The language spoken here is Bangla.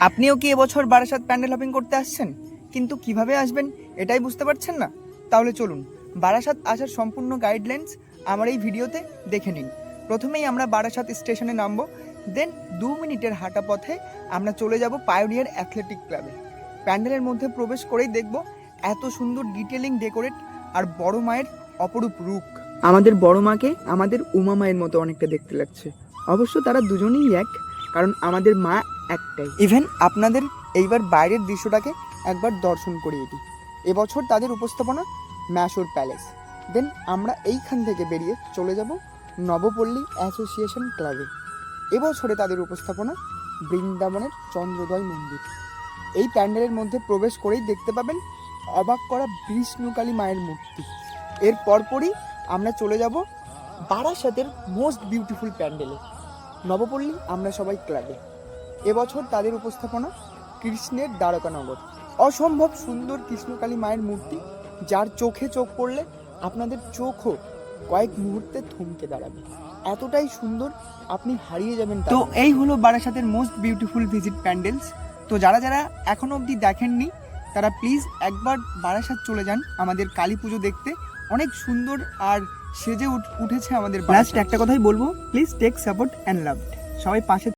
আপনিও কি এবছর বারাসাত প্যান্ডেল হপিং করতে আসছেন? কিন্তু কীভাবে আসবেন এটাই বুঝতে পারছেন না? তাহলে চলুন, বারাসাত আসার সম্পূর্ণ গাইডলাইন্স আমার এই ভিডিওতে দেখে নিন। প্রথমেই আমরা বারাসাত স্টেশনে নামবো, দেন দু মিনিটের হাঁটা পথে আমরা চলে যাব পায়োনিয়ার অ্যাথলেটিক ক্লাবে। প্যান্ডেলের মধ্যে প্রবেশ করেই দেখব এত সুন্দর ডিটেলিং ডেকোরেট আর বড় মায়ের অপরূপ রূপ। আমাদের বড় মাকে আমাদের উমা মায়ের মতো অনেকটা দেখতে লাগছে। অবশ্য তারা দুজনেই এক, কারণ আমাদের মা একটাই। ইভেন আপনাদের এইবার বাইরের দৃশ্যটাকে একবার দর্শন করিয়ে দিই। এবছর তাদের উপস্থাপনা ম্যাশোর প্যালেস। দেন আমরা এইখান থেকে বেরিয়ে চলে যাব নবপল্লী অ্যাসোসিয়েশন ক্লাবে। এবছরে তাদের উপস্থাপনা বৃন্দাবনের চন্দ্রোদয় মন্দির। এই প্যান্ডেলের মধ্যে প্রবেশ করেই দেখতে পাবেন অবাক করা বিষ্ণুকালী মায়ের মূর্তি। এর পরপরই আমরা চলে যাব বারাসাতের মোস্ট বিউটিফুল প্যান্ডেলে। নবপল্লী আমরা সবাই ক্লাবে। এবছর তাদের উপস্থাপনা কৃষ্ণের দ্বারকানগর অসম্ভব সুন্দর কৃষ্ণকালী মায়ের মূর্তি যার চোখে চোখ পড়লে আপনাদের চোখও কয়েক মুহূর্তে থমকে দাঁড়াবে। এতটাই সুন্দর আপনি হারিয়ে যাবেন তো এই হলো বারাসাতের মোস্ট বিউটিফুল ভিজিট প্যান্ডেলস তো যারা যারা এখনও অবধি দেখেননি তারা প্লিজ একবার বারাসাত চলে যান আমাদের কালী পুজো দেখতে। অনেক সুন্দর আর সেজে উঠ- উঠেছে আমাদের লাস্ট একটা কথাই বলব please take support and love সবাই পাশে